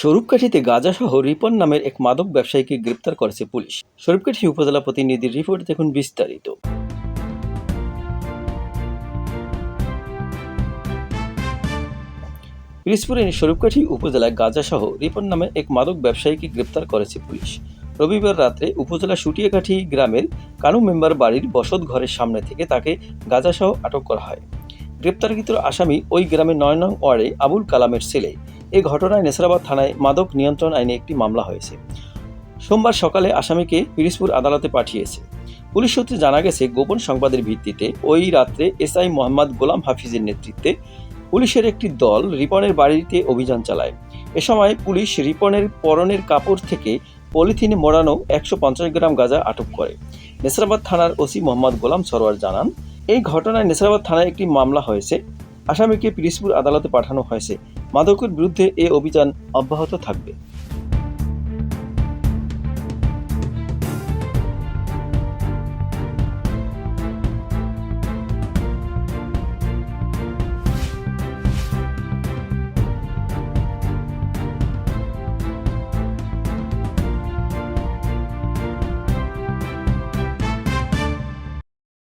স্বরূপকাঠিতে গাঁজাসহ রিপন নামের এক মাদক ব্যবসায়ীকে গ্রেপ্তার করেছে পুলিশ। স্বরূপকাঠি উপজেলা প্রতিনিধির রিপোর্ট দেখুন বিস্তারিত। পিরিজপুরের স্বরূপকাঠি উপজেলায় গাঁজাসহ রিপন নামে এক মাদক ব্যবসায়ীকে গ্রেপ্তার করেছে পুলিশ। রবিবার রাত্রে উপজেলা সুটিয়াকাঠি গ্রামের কানু মেম্বার বাড়ির বসত ঘরের সামনে থেকে তাকে গাঁজাসহ আটক করা হয়। গ্রেপ্তারকৃত আসামি ওই গ্রামের নয় নং ওয়ার্ডে আবুল কালামের ছেলে। এই ঘটনায় নেসরাবাদ থানায় মাদক নিয়ন্ত্রণ আইনে একটি মামলা হয়েছে। সোমবার সকালে আসামিকে পিরিজপুর আদালতে পাঠিয়েছে। পুলিশ সূত্রে জানা গেছে, গোপন সংবাদের ভিত্তিতে ওই রাত্রে এসআই মোহাম্মদ গোলাম হাফিজের নেতৃত্বে পুলিশের একটি দল রিপনের বাড়িতে অভিযান চালায়। এ সময় পুলিশ রিপনের পরনের কাপড় থেকে পলিথিনে মোড়ানো একশো পঞ্চাশ গ্রাম গাঁজা আটক করে। নেসরাবাদ থানার ওসি মোহাম্মদ গোলাম সরোয়ার জানান, এই ঘটনায় নেসরাবাদ থানায় একটি মামলা হয়েছে। আসামিকে পিরিসপুর আদালতে পাঠানো হয়েছে। মাদকের বিরুদ্ধে এ অভিযান অব্যাহত থাকবে।